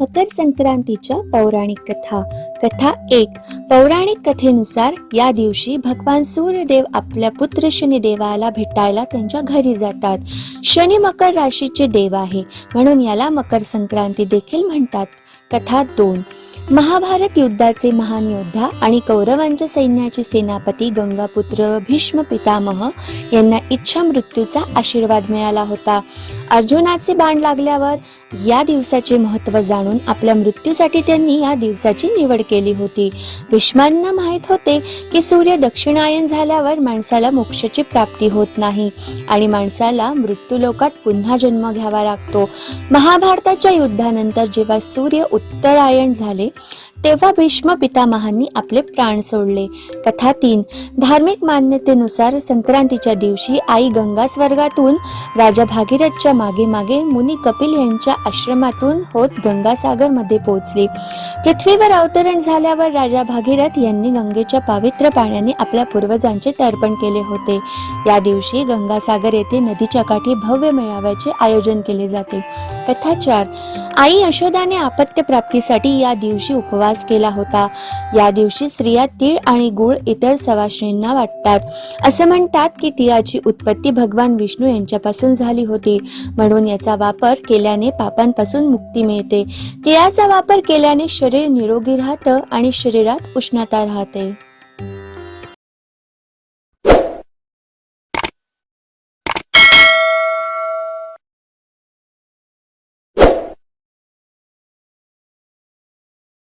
मकर संक्रांतीच्या पौराणिक कथा. कथा एक. पौराणिक कथेनुसार या दिवशी भगवान सूर्यदेव आपल्या पुत्र शनिदेवाला भेटायला त्यांच्या घरी जातात. शनी मकर राशीचे देव आहे म्हणून याला मकर संक्रांती देखील म्हणतात. कथा दोन. महाभारत युद्धाचे महान योद्धा आणि कौरवांच्या सैन्याचे सेनापती गंगापुत्र भीष्म पितामह यांना इच्छा मृत्यूचा आशीर्वाद मिळाला होता. अर्जुनाचे बाण लागल्यावर या दिवसाचे महत्त्व जाणून आपल्या मृत्यूसाठी त्यांनी या दिवसाची निवड केली होती. भीष्मांना माहीत होते की सूर्य दक्षिणायन झाल्यावर माणसाला मोक्षाची प्राप्ती होत नाही आणि माणसाला मृत्यूलोकात पुन्हा जन्म घ्यावा लागतो. महाभारताच्या युद्धानंतर जेव्हा सूर्य उत्तरायण झाले तेव्हा भीष्म पितामहांनी आपले प्राण सोडले. कथा तीन धार्मिक मान्यतेनुसार संक्रांतीच्या दिवशी आई गंगा स्वर्गातून राजा भागीरथच्या मागे मागे मुनी कपिल यांच्या आश्रमातून होत गंगासागरमध्ये पोहोचली. पृथ्वीवर अवतरण झाल्यावर राजा भागीरथ यांनी गंगेच्या पावित्र्य पाण्याने आपल्या पूर्वजांचे तर्पण केले होते. या दिवशी गंगासागर येथे नदीच्या काठी भव्य मेळाव्याचे आयोजन केले जाते. कथा चार. आई यशोदाने आपत्य प्राप्तीसाठी या दिवशी दिवशी उपवास केला होता. या दिवशी स्त्रिया तीळ आणि गुळ इतर सवाश्रींना वाटतात. असं म्हणतात की तिळाची उत्पत्ती भगवान विष्णू यांच्यापासून झाली होती. म्हणून याचा वापर केल्याने पापांपासून मुक्ती मिळते. तिळाचा वापर केल्याने शरीर निरोगी राहतं आणि शरीरात उष्णता राहते.